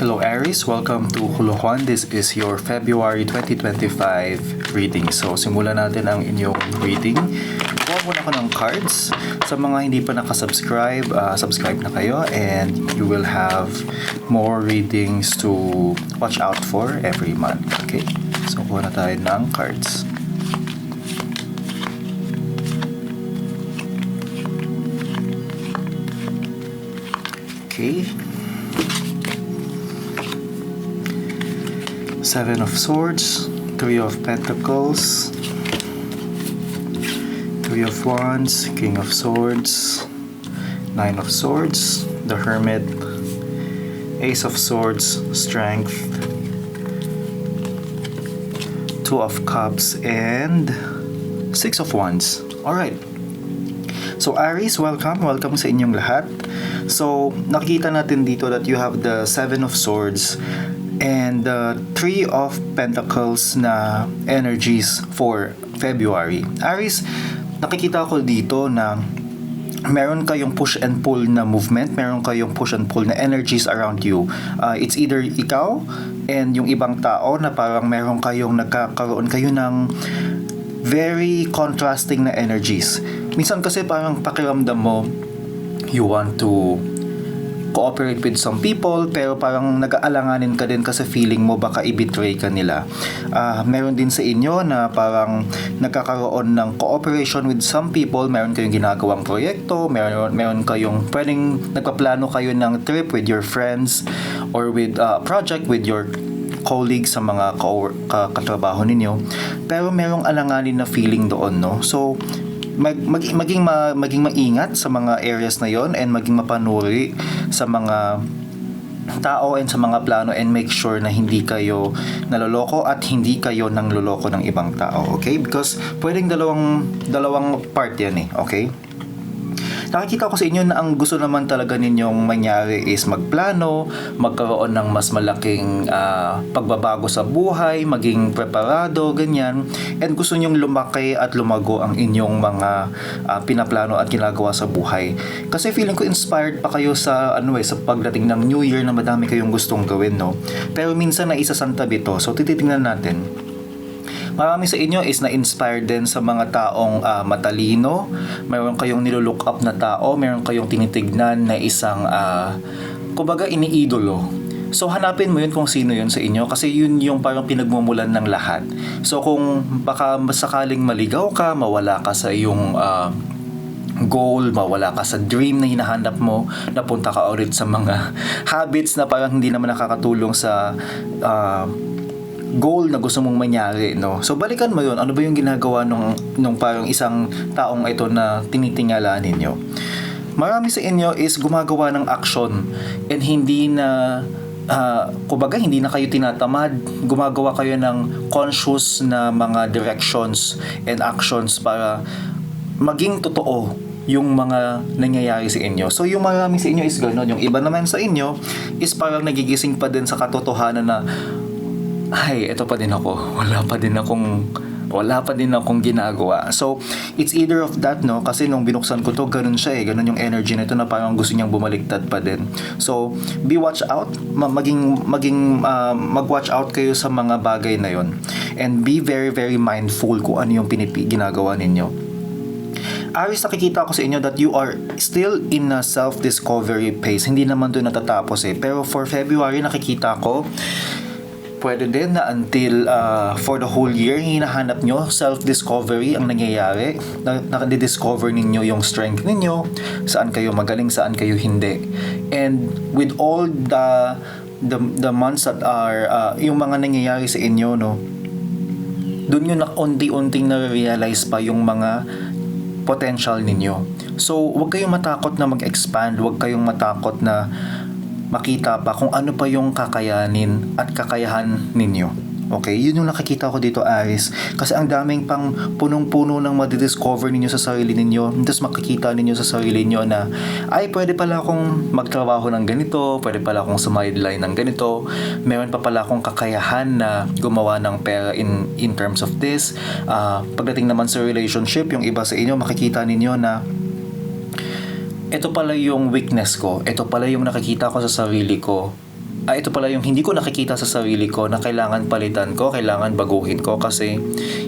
Hello Aries, welcome to Huluhan. This is your February 2025 reading. So simulan natin ang inyong reading. Kuha muna ko ng cards. Sa mga hindi pa nakasubscribe, uh, subscribe na kayo and you will have more readings to watch out for every month. Okay? So kuha na tayo ng cards. Okay. Seven of Swords, Three of Pentacles, Three of Wands, King of Swords, Nine of Swords, the Hermit, Ace of Swords, Strength, Two of Cups, and Six of Wands. Alright. So Aries, welcome. Welcome sa inyong lahat. So, nakikita natin dito that you have the Seven of Swords and the Three of Pentacles na energies for February. Aries, nakikita ko dito na meron kayong push and pull na movement, meron kayong push and pull na energies around you. Uh, it's either ikaw and yung ibang tao na parang meron kayong nagkakaroon kayo ng very contrasting na energies. Minsan kasi parang pakiramdam mo you want to cooperate with some people pero parang nag-aalanganin ka din kasi feeling mo baka i-betray ka nila. Uh, meron din sa inyo na parang nagkakaroon ng cooperation with some people, meron kayong ginagawang proyekto, meron, meron kayong pwedeng nagpaplano kayo ng trip with your friends or with uh, project with your colleagues sa mga ka- katrabaho ninyo pero merong alanganin na feeling doon no so mag, mag, maging ma, maging maingat sa mga areas na yon and maging mapanuri sa mga tao and sa mga plano and make sure na hindi kayo naloloko at hindi kayo nang loloko ng ibang tao okay? Because pwedeng dalawang dalawang part yan eh okay nakikita ko sa inyo na ang gusto naman talaga ninyong mangyari is magplano, magkaroon ng mas malaking uh, pagbabago sa buhay, maging preparado, ganyan. And gusto nyong lumaki at lumago ang inyong mga uh, pinaplano at ginagawa sa buhay. Kasi feeling ko inspired pa kayo sa ano eh, sa pagdating ng New Year na madami kayong gustong gawin, no? Pero minsan na isa santabi to. So tititingnan natin Marami sa inyo is na-inspired din sa mga taong uh, matalino. Meron kayong nilook up na tao, meron kayong tinitignan na isang uh, kumbaga iniidolo. So hanapin mo yun kung sino yun sa inyo kasi yun yung parang pinagmumulan ng lahat. So kung baka sakaling maligaw ka, mawala ka sa iyong uh, goal, mawala ka sa dream na hinahanap mo, napunta ka ulit sa mga habits na parang hindi naman nakakatulong sa uh, goal na gusto mong manyari, no? So, balikan mo yun. Ano ba yung ginagawa nung, nung parang isang taong ito na tinitingala ninyo? Marami sa inyo is gumagawa ng action and hindi na uh, kumbaga hindi na kayo tinatamad gumagawa kayo ng conscious na mga directions and actions para maging totoo yung mga nangyayari sa inyo. So yung marami sa inyo is gano'n. Yung iba naman sa inyo is parang nagigising pa din sa katotohanan na ay, ito pa din ako. Wala pa din akong wala pa din akong ginagawa. So, it's either of that, no? Kasi nung binuksan ko to, ganun siya eh. Ganun yung energy nito na parang gusto niyang bumaliktad pa din. So, be watch out. maging, maging, uh, mag-watch out kayo sa mga bagay na yon And be very, very mindful kung ano yung pinipi, ginagawa ninyo. Aris, nakikita ko sa inyo that you are still in a self-discovery phase. Hindi naman doon natatapos eh. Pero for February, nakikita ko pwede din na until uh, for the whole year hinahanap nyo self-discovery ang nangyayari. Na, nakadiscover ninyo yung strength ninyo saan kayo magaling saan kayo hindi. And with all the the, the months that are uh, yung mga nangyayari sa inyo no doon nyo na unti-unting na-realize pa yung mga potential ninyo. So wag kayong matakot na mag-expand. Wag kayong matakot na makita pa kung ano pa yung kakayanin at kakayahan ninyo. Okay, yun yung nakikita ko dito Aris. Kasi ang daming pang punong-puno ng madidiscover ninyo sa sarili ninyo. Tapos makikita ninyo sa sarili ninyo na ay pwede pala akong magtrabaho ng ganito. Pwede pala akong sumideline ng ganito. Meron pa pala akong kakayahan na gumawa ng pera in, in terms of this. Uh, pagdating naman sa relationship yung iba sa inyo makikita ninyo na ito pala yung weakness ko, ito pala yung nakikita ko sa sarili ko ah, ito pala yung hindi ko nakikita sa sarili ko na kailangan palitan ko, kailangan baguhin ko kasi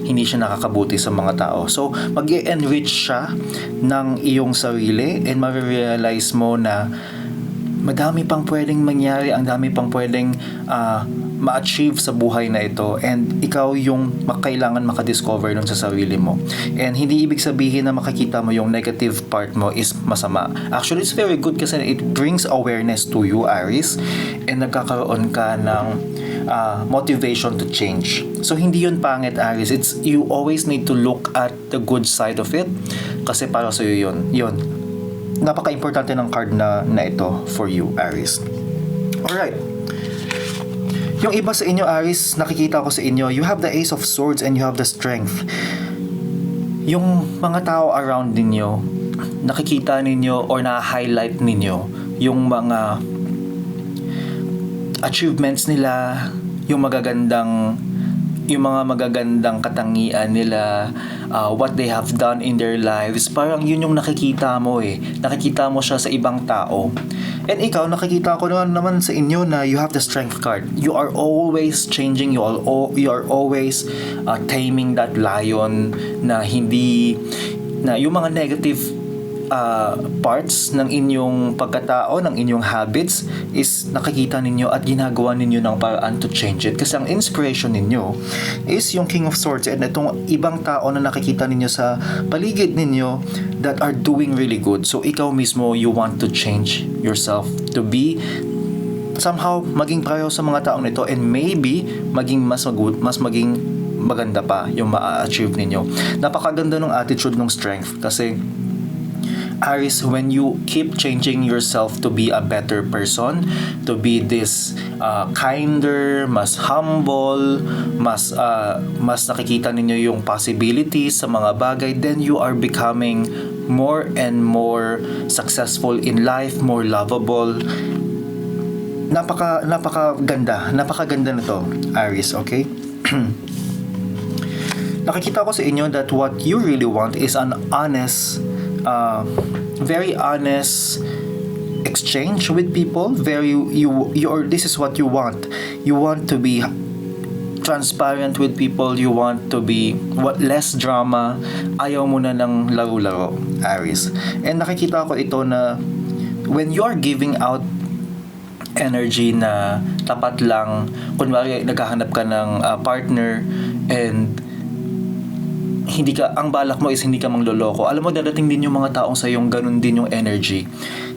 hindi siya nakakabuti sa mga tao. So, mag enrich siya ng iyong sarili and ma-realize mo na madami pang pwedeng mangyari, ang dami pang pwedeng ah, ma-achieve sa buhay na ito and ikaw yung makailangan makadiscover nun sa sarili mo. And hindi ibig sabihin na makikita mo yung negative part mo is masama. Actually, it's very good kasi it brings awareness to you, Aris, and nagkakaroon ka ng ah, motivation to change. So, hindi yun pangit, Aris. It's, you always need to look at the good side of it kasi para sa'yo yun. Yun. Napaka-importante ng card na, na ito for you, Aris. Alright. Yung iba sa inyo, Aris, nakikita ko sa inyo, you have the Ace of Swords and you have the Strength. Yung mga tao around ninyo, nakikita ninyo or na-highlight ninyo yung mga achievements nila, yung magagandang yung mga magagandang katangian nila, uh, what they have done in their lives, parang yun yung nakikita mo eh. Nakikita mo siya sa ibang tao. And ikaw, nakikita ko naman, naman sa inyo na you have the strength card. You are always changing, you are, you are always uh, taming that lion na hindi, na yung mga negative uh, parts ng inyong pagkatao, ng inyong habits is nakikita ninyo at ginagawa ninyo ng paraan to change it. Kasi ang inspiration ninyo is yung King of Swords and itong ibang tao na nakikita ninyo sa paligid ninyo that are doing really good. So ikaw mismo, you want to change yourself to be somehow maging pareho sa mga taong nito and maybe maging mas magud mas maging maganda pa yung ma-achieve ninyo. Napakaganda ng attitude ng strength kasi Aris, when you keep changing yourself to be a better person, to be this uh, kinder, mas humble, mas uh, mas nakikita ninyo yung possibilities sa mga bagay, then you are becoming more and more successful in life, more lovable. Napaka napaka ganda, napakaganda na to, Aris, okay? Nakikita ko sa inyo that what you really want is an honest uh, very honest exchange with people. Very you you or this is what you want. You want to be transparent with people. You want to be what less drama. Ayaw mo na ng laro-laro Aries and nakikita ko ito na when you are giving out energy na tapat lang kunwari naghahanap ka ng uh, partner and hindi ka ang balak mo is hindi ka mangloloko. Alam mo darating din yung mga taong sa yung ganun din yung energy.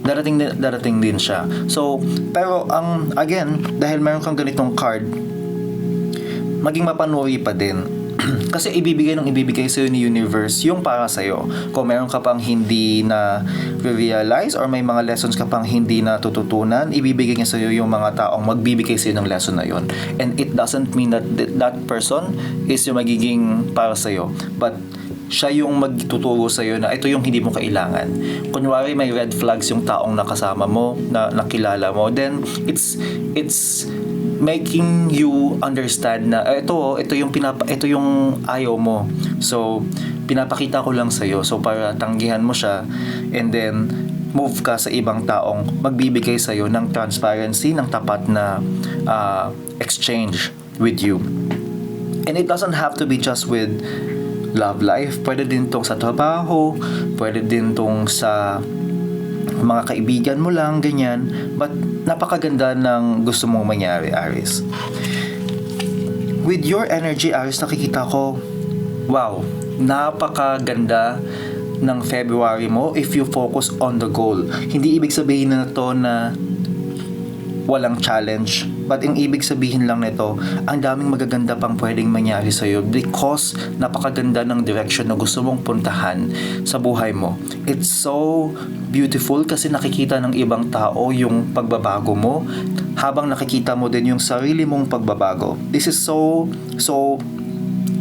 Darating darating din siya. So, pero ang again, dahil meron kang ganitong card, maging mapanuri pa din kasi ibibigay ng ibibigay sa'yo ni universe yung para sa'yo. Kung meron ka pang hindi na realize or may mga lessons ka pang hindi na tututunan, ibibigay niya sa'yo yung mga taong magbibigay sa'yo ng lesson na yun. And it doesn't mean that that person is yung magiging para sa'yo. But siya yung magtuturo sa iyo na ito yung hindi mo kailangan. Kunwari may red flags yung taong nakasama mo, na nakilala mo, then it's it's making you understand na eh, ito ito yung pinapa ito yung ayaw mo. So pinapakita ko lang sa iyo so para tanggihan mo siya and then move ka sa ibang taong magbibigay sa iyo ng transparency ng tapat na uh, exchange with you. And it doesn't have to be just with love life. Pwede din tong sa trabaho, pwede din tong sa mga kaibigan mo lang, ganyan. But napakaganda ng gusto mong mangyari, Aris. With your energy, Aris, nakikita ko, wow, napakaganda ng February mo if you focus on the goal. Hindi ibig sabihin na to na walang challenge. But ang ibig sabihin lang nito, ang daming magaganda pang pwedeng mangyari sa iyo because napakaganda ng direction na gusto mong puntahan sa buhay mo. It's so beautiful kasi nakikita ng ibang tao yung pagbabago mo habang nakikita mo din yung sarili mong pagbabago. This is so, so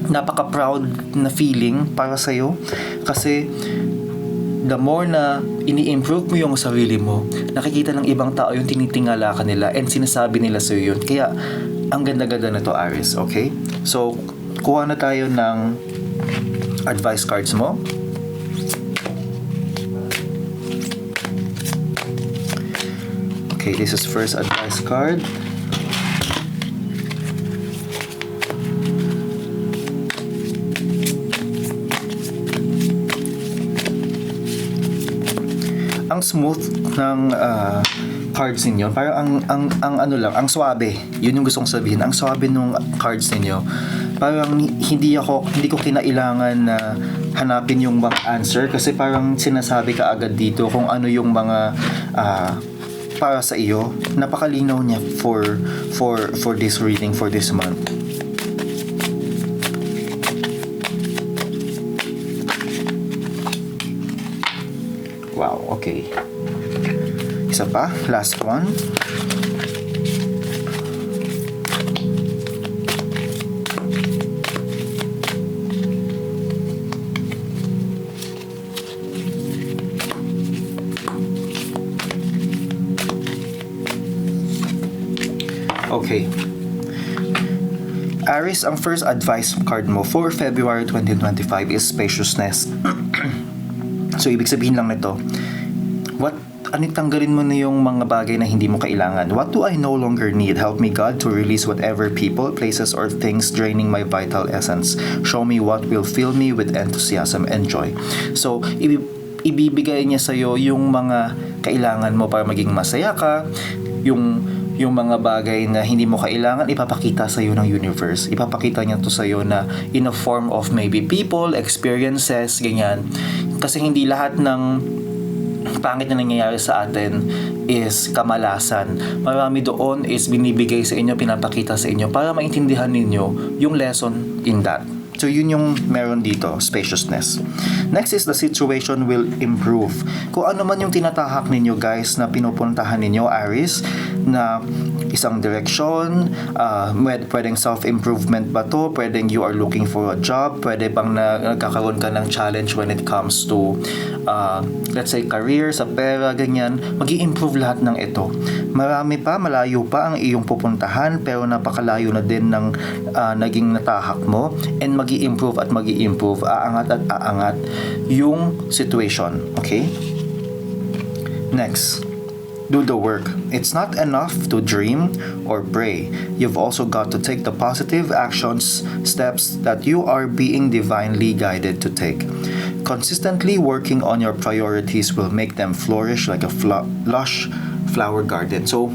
napaka-proud na feeling para sa iyo kasi the more na ini-improve mo yung sarili mo, nakikita ng ibang tao yung tinitingala ka nila and sinasabi nila sa yun. Kaya, ang ganda-ganda na to, Aris, okay? So, kuha na tayo ng advice cards mo. Okay, this is first advice card. Smooth ng ah, cards ninyo. Parang ang, ang, ang ano lang, ang swabe. Yun yung gusto kong sabihin. Ang swabe nung cards ninyo. Parang hindi ako, hindi ko kinailangan na hanapin yung mga answer kasi parang sinasabi ka agad dito kung ano yung mga ah, para sa iyo. Napakalinaw niya for for for this reading for this month. Wow, okay. Isa pa, last one. Okay. Aris, ang first advice card mo for February 2025 is spaciousness. so, ibig sabihin lang nito, what ano tanggalin mo na yung mga bagay na hindi mo kailangan. What do I no longer need? Help me God to release whatever people, places, or things draining my vital essence. Show me what will fill me with enthusiasm and joy. So, ibi- ibibigay niya sa'yo yung mga kailangan mo para maging masaya ka, yung yung mga bagay na hindi mo kailangan ipapakita sa iyo ng universe. Ipapakita niya to sa iyo na in a form of maybe people, experiences, ganyan. Kasi hindi lahat ng pangit na nangyayari sa atin is kamalasan. Marami doon is binibigay sa inyo, pinapakita sa inyo para maintindihan ninyo yung lesson in that. So yun yung meron dito, spaciousness. Next is the situation will improve. Kung ano man yung tinatahak ninyo guys na pinupuntahan ninyo, Aris, na isang direction, uh, pwedeng self-improvement ba to, pwedeng you are looking for a job, pwede bang na, nagkakaroon ka ng challenge when it comes to, uh, let's say, career, sa pera, ganyan, mag improve lahat ng ito. Marami pa, malayo pa ang iyong pupuntahan, pero napakalayo na din ng uh, naging natahak mo, and mag improve at mag improve aangat at aangat yung situation. Okay? Next do the work. It's not enough to dream or pray. You've also got to take the positive actions, steps that you are being divinely guided to take. Consistently working on your priorities will make them flourish like a fl- lush flower garden. So,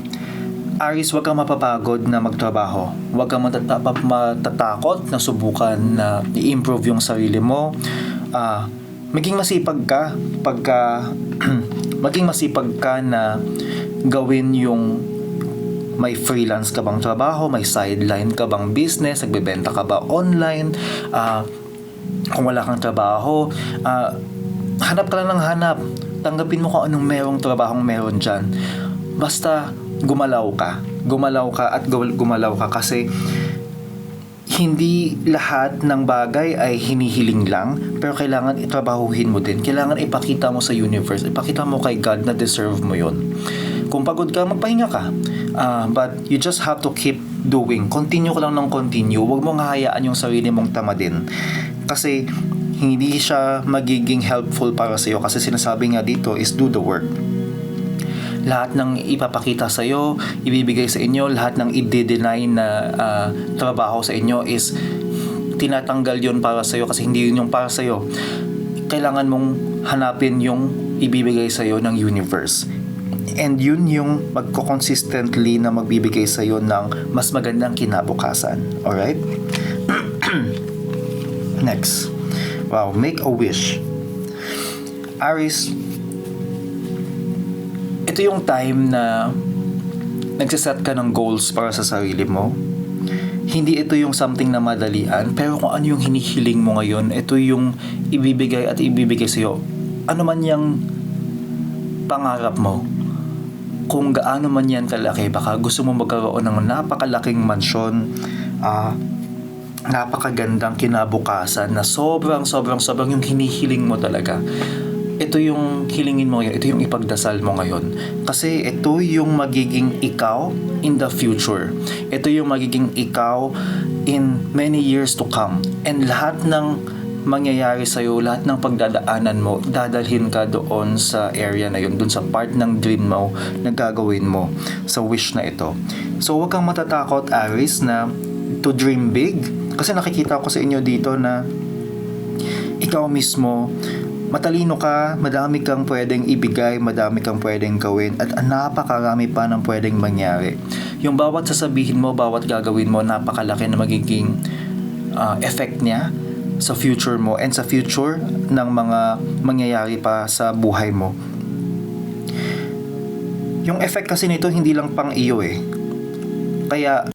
Aris, huwag kang mapapagod na magtrabaho. Huwag kang matata- matatakot na subukan na i-improve yung sarili mo. Ah, maging masipag ka pagka maging masipag ka na gawin yung may freelance ka bang trabaho, may sideline ka bang business, nagbebenta ka ba online, ah, kung wala kang trabaho, ah, hanap ka lang ng hanap. Tanggapin mo kung anong merong trabahong meron dyan. Basta gumalaw ka. Gumalaw ka at gu- gumalaw ka kasi hindi lahat ng bagay ay hinihiling lang, pero kailangan itrabahuhin mo din. Kailangan ipakita mo sa universe, ipakita mo kay God na deserve mo yun. Kung pagod ka, magpahinga ka. Ah, but you just have to keep doing. Continue ka lang ng continue. Huwag mong hahayaan yung sarili mong tamadin. Kasi hindi siya magiging helpful para sa'yo kasi sinasabi nga dito is do the work lahat ng ipapakita sa iyo, ibibigay sa inyo, lahat ng i-deny na ah, trabaho sa inyo is tinatanggal yon para sa iyo kasi hindi yun yung para sa iyo. Kailangan mong hanapin yung ibibigay sa iyo ng universe. And yun yung magko-consistently na magbibigay sa iyo ng mas magandang kinabukasan. Alright? Next. Wow, make a wish. Aris, ito yung time na nagsiset ka ng goals para sa sarili mo. Hindi ito yung something na madalian, pero kung ano yung hinihiling mo ngayon, ito yung ibibigay at ibibigay sa'yo. Ano man yung pangarap mo, kung gaano man yan kalaki, baka gusto mo magkaroon ng napakalaking mansyon, ah, napakagandang kinabukasan na sobrang sobrang sobrang yung hinihiling mo talaga ito yung hilingin mo ngayon, ito yung ipagdasal mo ngayon. Kasi ito yung magiging ikaw in the future. Ito yung magiging ikaw in many years to come. And lahat ng mangyayari sa'yo, lahat ng pagdadaanan mo, dadalhin ka doon sa area na yun, doon sa part ng dream mo na gagawin mo, sa wish na ito. So, huwag kang matatakot, Aris, na to dream big. Kasi nakikita ko sa inyo dito na ikaw mismo matalino ka, madami kang pwedeng ibigay, madami kang pwedeng gawin, at napakarami pa ng pwedeng mangyari. Yung bawat sasabihin mo, bawat gagawin mo, napakalaki na magiging ah, effect niya sa future mo and sa future ng mga mangyayari pa sa buhay mo. Yung effect kasi nito hindi lang pang iyo eh. Kaya